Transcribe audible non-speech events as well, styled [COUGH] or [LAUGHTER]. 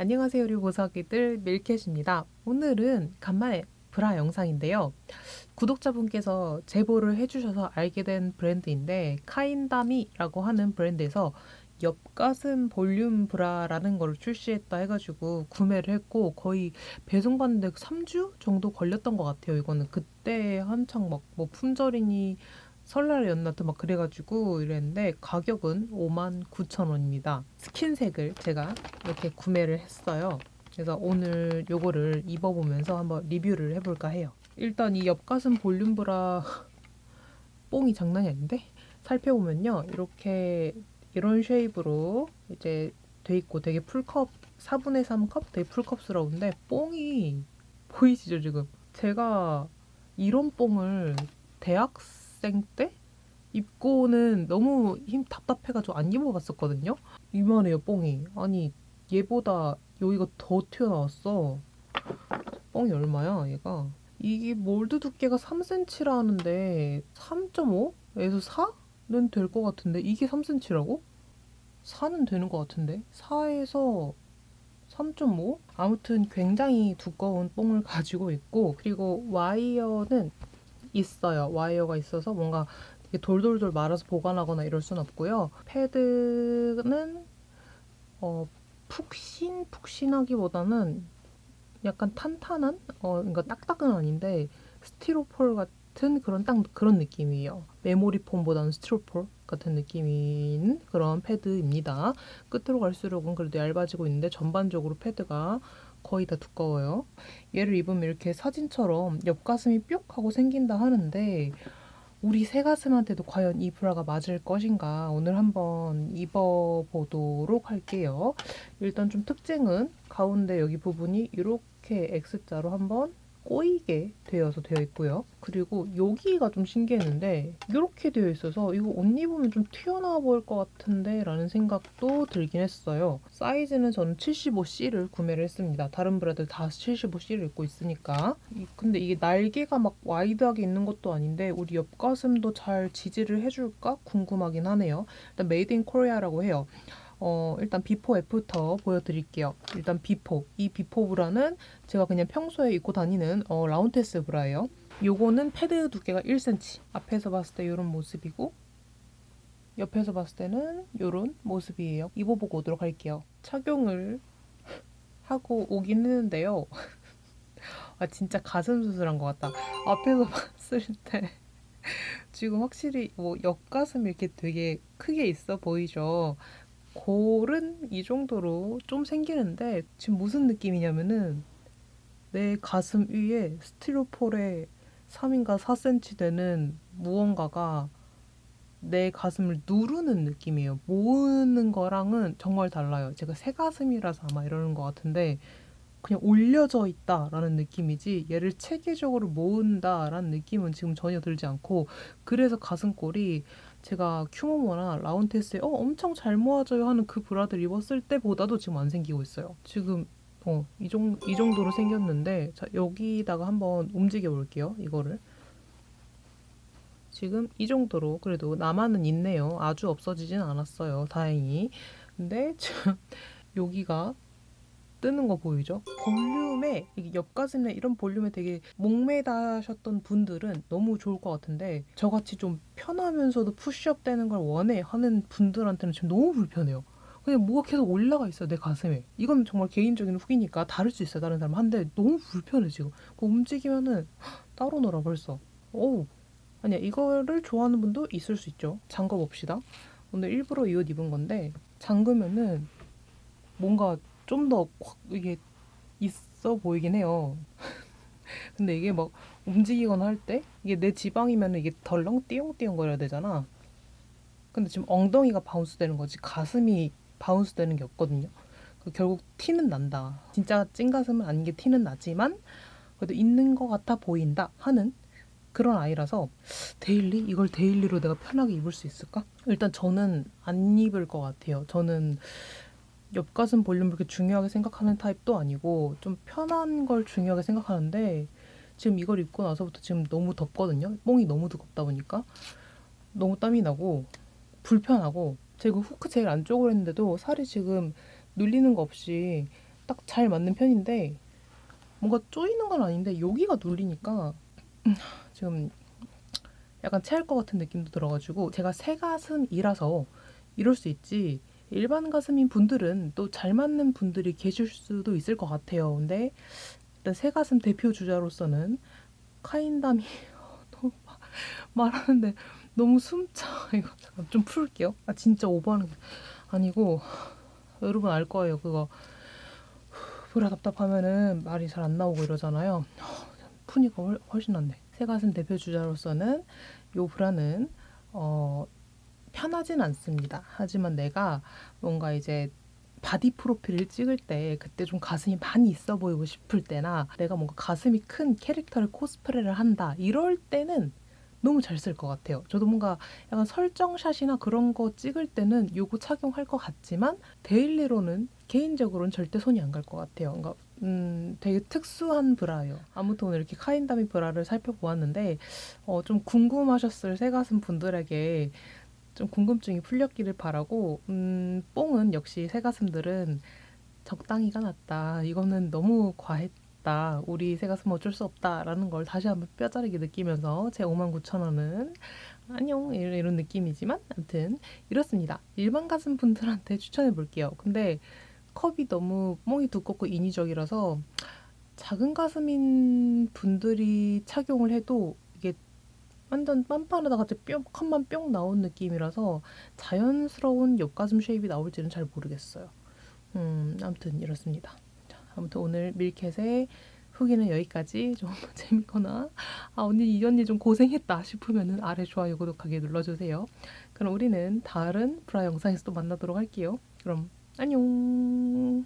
안녕하세요, 우리 보석이들 밀켓입니다. 오늘은 간만에 브라 영상인데요. 구독자분께서 제보를 해주셔서 알게 된 브랜드인데 카인다미라고 하는 브랜드에서 옆가슴 볼륨 브라라는 걸 출시했다 해가지고 구매를 했고 거의 배송받는데 3주 정도 걸렸던 것 같아요. 이거는 그때 한창 막 뭐 품절이니 설날이었나 또막 그래가지고 이랬는데 가격은 5만 9천 원입니다. 스킨색을 제가 이렇게 구매를 했어요. 그래서 오늘 요거를 입어보면서 한번 리뷰를 해볼까 해요. 일단 이 옆가슴 볼륨 브라 [LAUGHS] 뽕이 장난이 아닌데 살펴보면요 이렇게 이런 쉐입으로 이제 돼 있고 되게 풀컵 4분의 3컵 되게 풀컵스러운데 뽕이 보이시죠 지금 제가 이런 뽕을 대학 생 때 입고는 너무 힘 답답해가지고 안 입어봤었거든요. 이만해요 뽕이. 아니 얘보다 여기가 더 튀어나왔어. 뽕이 얼마야 얘가? 이게 몰드 두께가 3cm라는데 3.5에서 4는 될 것 같은데? 이게 3cm라고? 4는 되는 것 같은데? 4에서 3.5? 아무튼 굉장히 두꺼운 뽕을 가지고 있고 그리고 와이어는 있어요. 와이어가 있어서 뭔가 돌돌돌 말아서 보관하거나 이럴 순 없고요. 패드는 어, 푹신 푹신하기보다는 약간 탄탄한 어 그러니까 딱딱은 아닌데 스티로폴 같은 그런 딱 그런 느낌이에요. 메모리 폼보다는 스티로폴 같은 느낌인 그런 패드입니다. 끝으로 갈수록은 그래도 얇아지고 있는데 전반적으로 패드가 거의 다 두꺼워요. 얘를 입으면 이렇게 사진처럼 옆가슴이 뿅 하고 생긴다 하는데 우리 새 가슴한테도 과연 이 브라가 맞을 것인가 오늘 한번 입어보도록 할게요. 일단 좀 특징은 가운데 여기 부분이 이렇게 X자로 한번 꼬이게 되어서 되어 있고요. 그리고 여기가 좀 신기했는데 이렇게 되어 있어서 이거 옷 입으면 좀 튀어나와 보일 것 같은데 라는 생각도 들긴 했어요. 사이즈는 저는 75C를 구매를 했습니다. 다른 브라들 다 75C를 입고 있으니까. 이- 근데 이게 날개가 막 와이드하게 있는 것도 아닌데 우리 옆가슴도 잘 지지를 해줄까 궁금하긴 하네요. 일단 메이드 인 코리아라고 해요. 어, 일단 비포 애프터 보여드릴게요. 일단 비포. 이 비포 브라는 제가 그냥 평소에 입고 다니는 어, 라운테스 브라예요. 요거는 패드 두께가 1cm. 앞에서 봤을 때 이런 모습이고 옆에서 봤을 때는 이런 모습이에요. 입어보고 오도록 할게요. 착용을 하고 오긴 했는데요. [LAUGHS] 아 진짜 가슴 수술한 것 같다. 앞에서 [LAUGHS] 봤을 때 지금 확실히 뭐 옆가슴이 이렇게 되게 크게 있어 보이죠. 골은 이 정도로 좀 생기는데 지금 무슨 느낌이냐면은 내 가슴 위에 스티로폴의 3인가 4cm 되는 무언가가 내 가슴을 누르는 느낌이에요. 모으는 거랑은 정말 달라요. 제가 새 가슴이라서 아마 이러는 것 같은데 그냥 올려져 있다라는 느낌이지 얘를 체계적으로 모은다라는 느낌은 지금 전혀 들지 않고 그래서 가슴골이 제가 큐모모나 라운테스에 어 엄청 잘 모아져요 하는 그 브라들 입었을 때보다도 지금 안 생기고 있어요. 지금 어, 이, 정, 이 정도로 생겼는데 자, 여기다가 한번 움직여 볼게요. 이거를. 지금 이 정도로 그래도 남아는 있네요. 아주 없어지진 않았어요. 다행히. 근데 지금 [LAUGHS] 여기가 뜨는 거 보이죠? 볼륨에 옆가슴에 이런 볼륨에 되게 목매다셨던 분들은 너무 좋을 것 같은데 저같이 좀 편하면서도 푸시업 되는 걸 원해 하는 분들한테는 지금 너무 불편해요. 그냥 뭐가 계속 올라가 있어요 내 가슴에. 이건 정말 개인적인 후기니까 다를 수 있어요 다른 사람 한데 너무 불편해 지금. 그 움직이면은 헉, 따로 놀아 벌써. 어우 아니야 이거를 좋아하는 분도 있을 수 있죠. 잠궈 봅시다. 오늘 일부러 이 옷 입은 건데 잠그면은 뭔가 좀 더 이게 있어 보이긴 해요. [LAUGHS] 근데 이게 막 움직이거나 할 때 이게 내 지방이면 이게 덜렁 띠용띠용 거려야 되잖아. 근데 지금 엉덩이가 바운스 되는 거지 가슴이 바운스 되는 게 없거든요. 그 결국 티는 난다. 진짜 찐 가슴은 아닌 게 티는 나지만 그래도 있는 것 같아 보인다 하는 그런 아이라서 데일리 이걸 데일리로 내가 편하게 입을 수 있을까? 일단 저는 안 입을 것 같아요. 저는 옆가슴 볼륨을 그렇게 중요하게 생각하는 타입도 아니고 좀 편한 걸 중요하게 생각하는데 지금 이걸 입고 나서부터 지금 너무 덥거든요. 뽕이 너무 두껍다 보니까 너무 땀이 나고 불편하고 제가 후크 제일 안쪽으로 했는데도 살이 지금 눌리는 거 없이 딱 잘 맞는 편인데 뭔가 쪼이는 건 아닌데 여기가 눌리니까 음, [CLEARS THROAT] 지금 약간 체할 것 같은 느낌도 들어가지고 제가 새 가슴이라서 이럴 수 있지 일반 가슴인 분들은 또 잘 맞는 분들이 계실 수도 있을 것 같아요. 근데 일단 새 가슴 대표 주자로서는 카인담이 [LAUGHS] 말하는데 너무 숨차 [LAUGHS] 이거 좀 풀게요. 아 진짜 오버하는 게 아니고 여러분 알 거예요 그거 보라 답답하면은 말이 잘 안 나오고 이러잖아요. 푸니까 훨- 훨씬 낫네. 새 가슴 대표 주자로서는 요 브라는 어 편하진 않습니다. 하지만 내가 뭔가 이제 바디 프로필을 찍을 때 그때 좀 가슴이 많이 있어 보이고 싶을 때나 내가 뭔가 가슴이 큰 캐릭터를 코스프레를 한다 이럴 때는 너무 잘 쓸 것 같아요. 저도 뭔가 약간 설정샷이나 그런 거 찍을 때는 요거 착용할 것 같지만 데일리로는 개인적으로는 절대 손이 안 갈 것 같아요. 그러니까 음, 되게 특수한 브라예요. 아무튼 오늘 이렇게 카인다미 브라를 살펴보았는데 어, 좀 궁금하셨을 새가슴 분들에게 좀 궁금증이 풀렸기를 바라고 음, 뽕은 역시 새가슴들은 적당히가 낫다. 이거는 너무 과했다. 우리 새가슴 어쩔 수 없다라는 걸 다시 한번 뼈저리게 느끼면서 제 59,000원은 안녕 이런, 느낌이지만 아무튼 이렇습니다. 일반 가슴 분들한테 추천해 볼게요. 근데 컵이 너무 뽕이 두껍고 인위적이라서 작은 가슴인 분들이 착용을 해도 완전 빤빤하다가 뿅 컵만 뿅 나온 느낌이라서 자연스러운 옆가슴 쉐입이 나올지는 잘 모르겠어요. 음, 아무튼 이렇습니다. 자, 아무튼 오늘 밀켓의 후기는 여기까지 좀 [LAUGHS] 재밌거나 아 언니 이 언니 좀 고생했다 싶으면은 아래 좋아요 구독하기 눌러주세요. 그럼 우리는 다른 브라 영상에서 또 만나도록 할게요. 그럼 안녕.